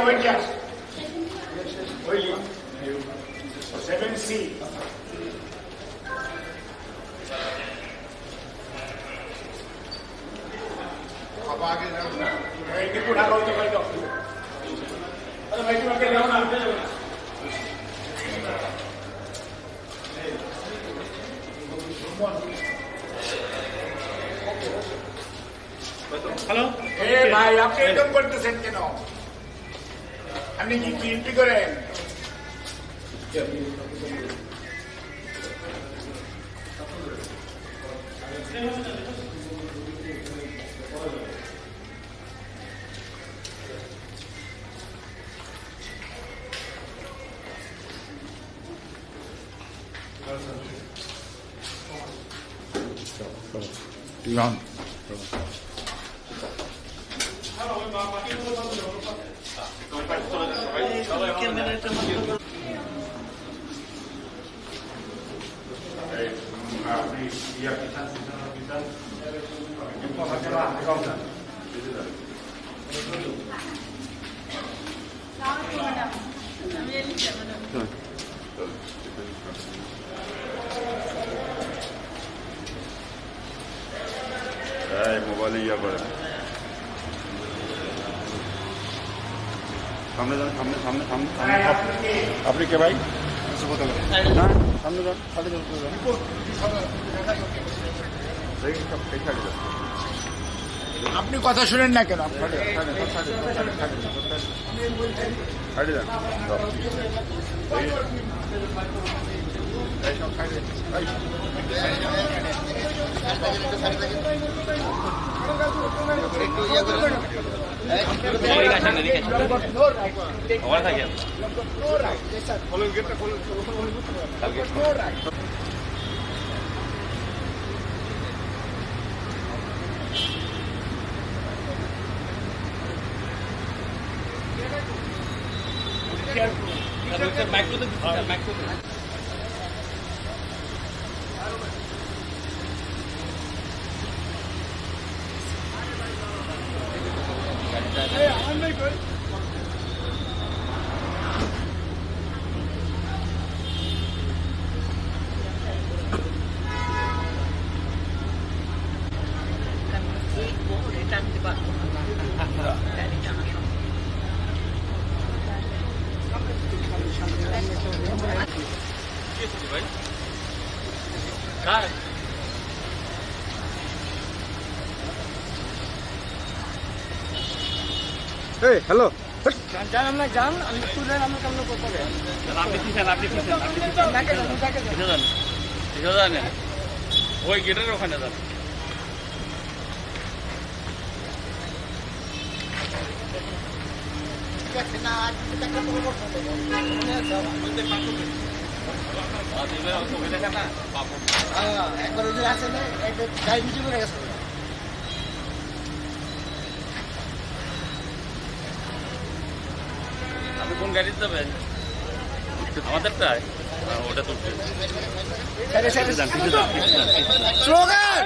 ওইটা ওইটা ওইটা ওই সেভেন সি এই দেখুন আরও ওইটা ভাই দাও আরে ভাই তোমাকে দাও না হ্যালো এ ভাই আপনি এরকম করতেছেন কেন আপনি কি চিন্তি করেন? এই মোবাইলে ইয়া করে সামনে যান সামনে সামনে সামনে সামনে আপনি কে ভাই না সামনে যান সামনে যান সামনে যান আপনি কথা শুনেন না কেন? সাইডে যান, সাইডে যান, সাইডে যান, সাইডে যান, সাইডে যান। সব। দেখি। এই সব সাইডে, এই। টানতে পারব না গাড়ি টানা সম্ভব এই হ্যালো ওই গেটের ওখানে যান একবার আছে না একটা গাড়ি নিচে করে গেছে আপনি কোন গাড়ি যাবেন আমাদেরটায় হ্যাঁ, ওটা তো স্লোগান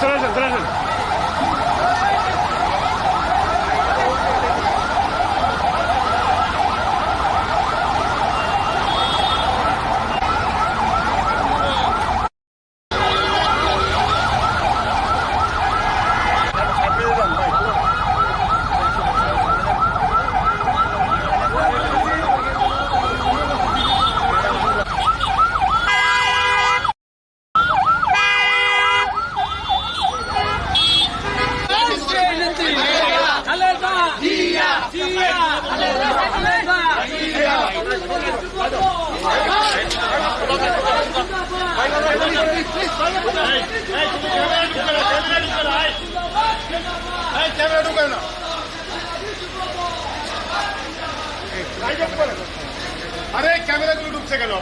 আসেন আসেন চলে আসেন আরে ক্যামেরাগুলো ঢুকছে কেন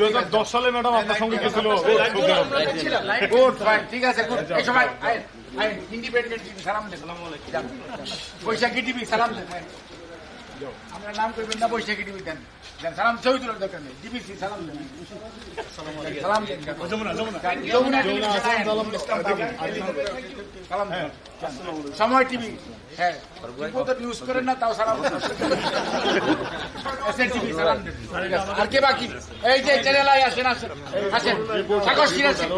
হাজার দশ সালে ম্যাডাম আপনার সঙ্গে গেছিল ঠিক আছে ইন্ডিপেন্ডেন্ট টিভি, সালাম যান। বৈশাখী টিভি? সালাম। আমরা নাম করবেন না বৈশাখী টিভি দেন। দেন সালাম ছবি তোলার দরকার নেই ডিবিসি সালাম দেন সালাম দেন। যমুনা যমুনা সালাম সময় টিভি হ্যাঁ। ইউজ করেন না তাও সালাম টিভি সালাম দেন। ঠিক আছে। আর কে বাকি? এই যে চ্যানেল আই আসেন আসেন। আসেন। সাকস কিনে আসেন।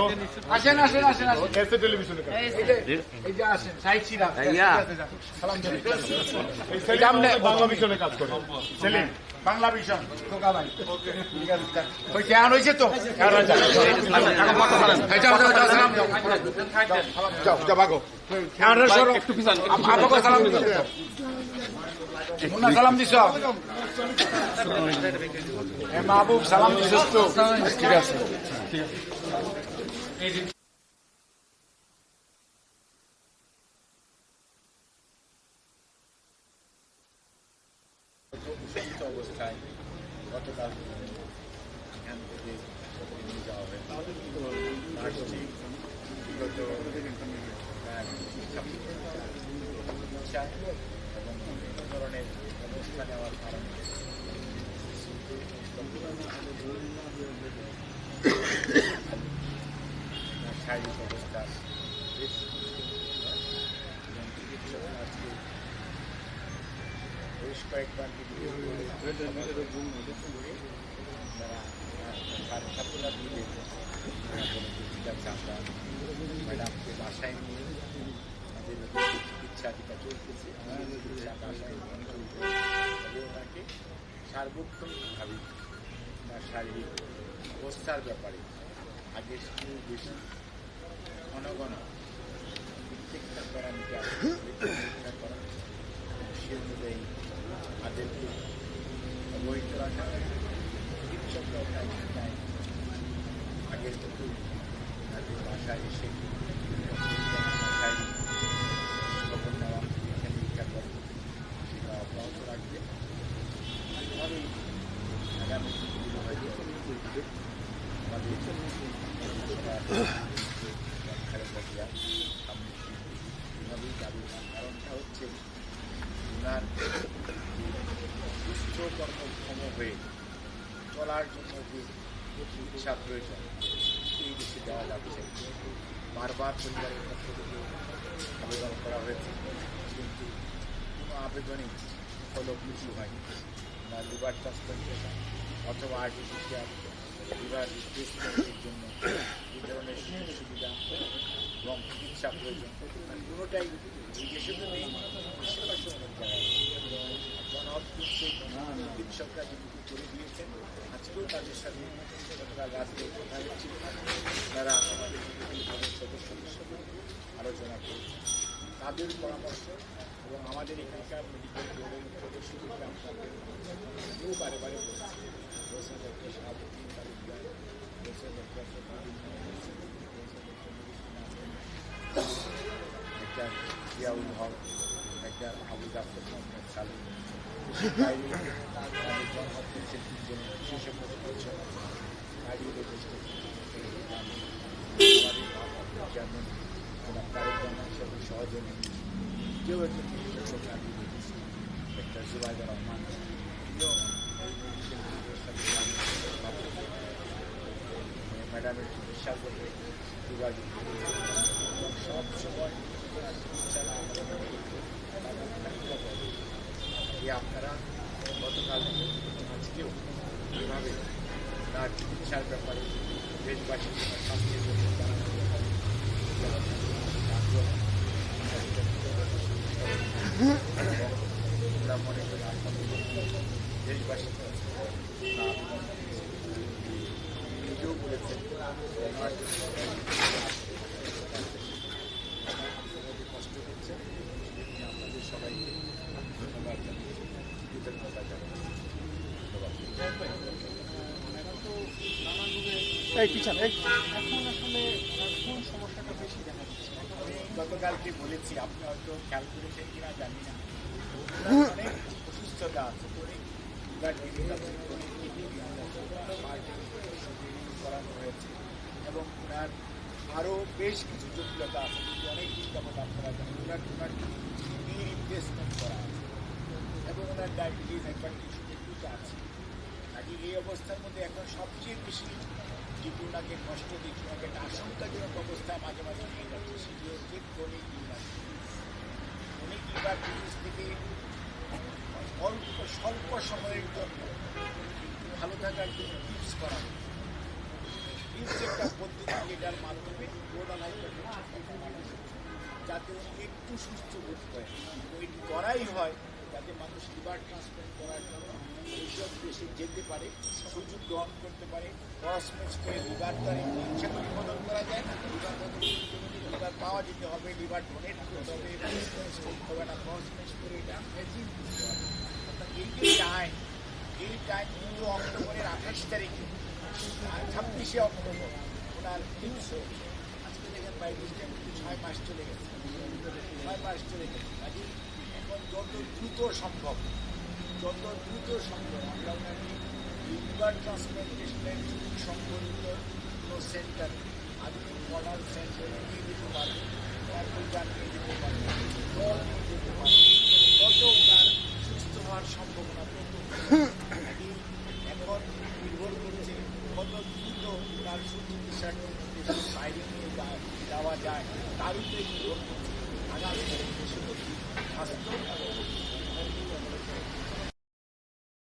আসেন আসেন আসেন আসেন। টেলিভিশনে এই যে আসেন সাইড সিরা সালাম দেন। এই সামনে বাংলা কাজ করে। সেলিম বাংলা ভিশন। ওই কেমন হয়েছে তো? সালাম মাহবুব তো ঠিক আছে অবস্থায় গতকাল এখান থেকে নিয়ে যাওয়া হয়েছে লাশটি বিগত প্রায় চিকিৎসায় এবং বিভিন্ন ধরনের ব্যবস্থা নেওয়ার কারণে তার শারীরিক অবস্থা বেশ বেশ কয়েকবার মিলে তারা ঠিক আছে আমরা ম্যাডামকে বাসায় নিয়ে আমাদের চিকিৎসা যেটা চলতেছে চিকিৎসা বাসায় নিয়ে চলতে ওনাকে সার্বক্ষণিকভাবে তার শারীরিক অবস্থার ব্যাপারে আগের চেয়েও বেশি ঘন ঘন প্রত্যেকটা প্যারামিটার পরীক্ষা করা। সে অনুযায়ী তাদেরকে অবহিত রাখা চিকিৎসকরাও টাইম আগের মতো তাদের বাসায় এসে বাসায় খবর নেওয়া পরীক্ষা নিরীক্ষা করা সেটা অব্যাহত রাখবে এভাবেই আগামী দিনগুলো হয়তো আমাদের খালেদা জিয়া সামনে এভাবেই যাবে না কারণটা হচ্ছে ওনার সুস্থ কর্মক্ষম হয়ে চলার জন্য যে চিকিৎসা প্রয়োজন এই দেশে দেওয়া যাচ্ছে বারবার পরিবারের পক্ষ থেকে আবেদন করা হয়েছে কিন্তু কোনো আবেদনই ফলপ্রসূ হয়নি না লিভার ট্রান্সপ্লান্টেশন অথবা আর্টিফিশিয়াল লিভার রিপ্লেসমেন্টের জন্য এই ধরনের সুযোগ সুবিধা এবং চিকিৎসা প্রয়োজন কোনোটাই এই দেশে তো নেই আশেপাশে অনেক জায়গায় জনহব কিন্তু চিকিৎসকরা যেটুকু করে দিয়েছেন আজকেও তাদের সাথে গতকাল রাত্রে কথা হচ্ছিল তারা আমাদের সদস্যদের সাথে আলোচনা করেছে তাদের পরামর্শ এবং আমাদের এখানকার মেডিকেল বোর্ডের বারে বারে বলছে বলছে ডক্টর শাহাবুদ্দিন একটা আবু জাফর মোহাম্মদ সালিম বাইরে আমাদের জনহত্যের তিনজন বিশেষজ্ঞ রয়েছেন কার্ডিওলজিস্ট চেয়ারম্যান জনাব তারেক রহমান হিসেবে সহযোগী কেউ একজন বিশেষজ্ঞ কার্ডিওলজিস্ট ডক্টর জুবাইদুর রহমান ম্যাডামের চিকিৎসা করতে যোগাযোগ এবং সব সময় আপনারা গতকাল আজকেও এভাবে তার চিকিৎসার ব্যাপারে দেশবাসীর আগ্রহ এবং আমরা মনে করি বলেছেন ওনার জন্য আপনারা কষ্ট করছেন সেজন্য আপনাদের সবাইকে ধন্যবাদ জানাই কৃতজ্ঞতা আমি গতকালকে বলেছি, আপনি হয়তো খেয়াল করেছেন কিনা জানি না। অনেক অসুস্থতা আছে, অনেক সুগার ডিজিজ করানো হয়েছে এবং ওনার আরও বেশ কিছু জটিলতা আছে অনেক দিন যাবত আপনারা জানেন ওনার ওনার কিডনি রিপ্লেসমেন্ট করা আছে এবং ওনার ডায়াবেটিস একবার কিছু দুটো আছে। কাজে এই অবস্থার মধ্যে এখন সবচেয়ে বেশি যেটি ওনাকে কষ্ট দিচ্ছে, ওনাকে একটা আশঙ্কাজনক অবস্থা মাঝে মাঝে নিয়ে যাচ্ছে, সেটি হচ্ছে chronic liver chronic liver disease থেকে অল্প, স্বল্প সময়ের জন্য ভালো থাকার জন্য টিপস করা পদ্ধতি যেটার মাধ্যমে যাতে উনি একটু সুস্থ বোধ করে এবং করাই হয় যাতে মানুষ লিভার ট্রান্সপ্লান্ট করার জন্য এইসব দেশে যেতে পারে সুযোগ গ্রহণ করতে পারে ম্যাচ করে লিভার তার করে যায় না লিভার বদল লিভার পাওয়া যেতে হবে লিভার ডোনেট করতে হবে হবে না ম্যাচ করে এটা এই টাইম এই টাইম কিন্তু অক্টোবরের আঠাশ তারিখে ছাব্বিশে অক্টোবর, ওনার হয়েছে আজকে দেখেন কিন্তু ছয় মাস চলে গেছে। ছয় মাস চলে গেছে। কাজে এখন যত দ্রুত সম্ভব, যত দ্রুত সম্ভব, আমরা ওনাকে লিভার ট্রান্সপ্লান্টেশনের সংবলিত কোনো সেন্টার, আধুনিক মডার্ন সেন্টারে নিয়ে যেতে পারব অর্থজান নিয়ে যেতে পারব দল নিয়ে যেতে পারব। তত ওনার সুস্থ হওয়ার সম্ভাবনা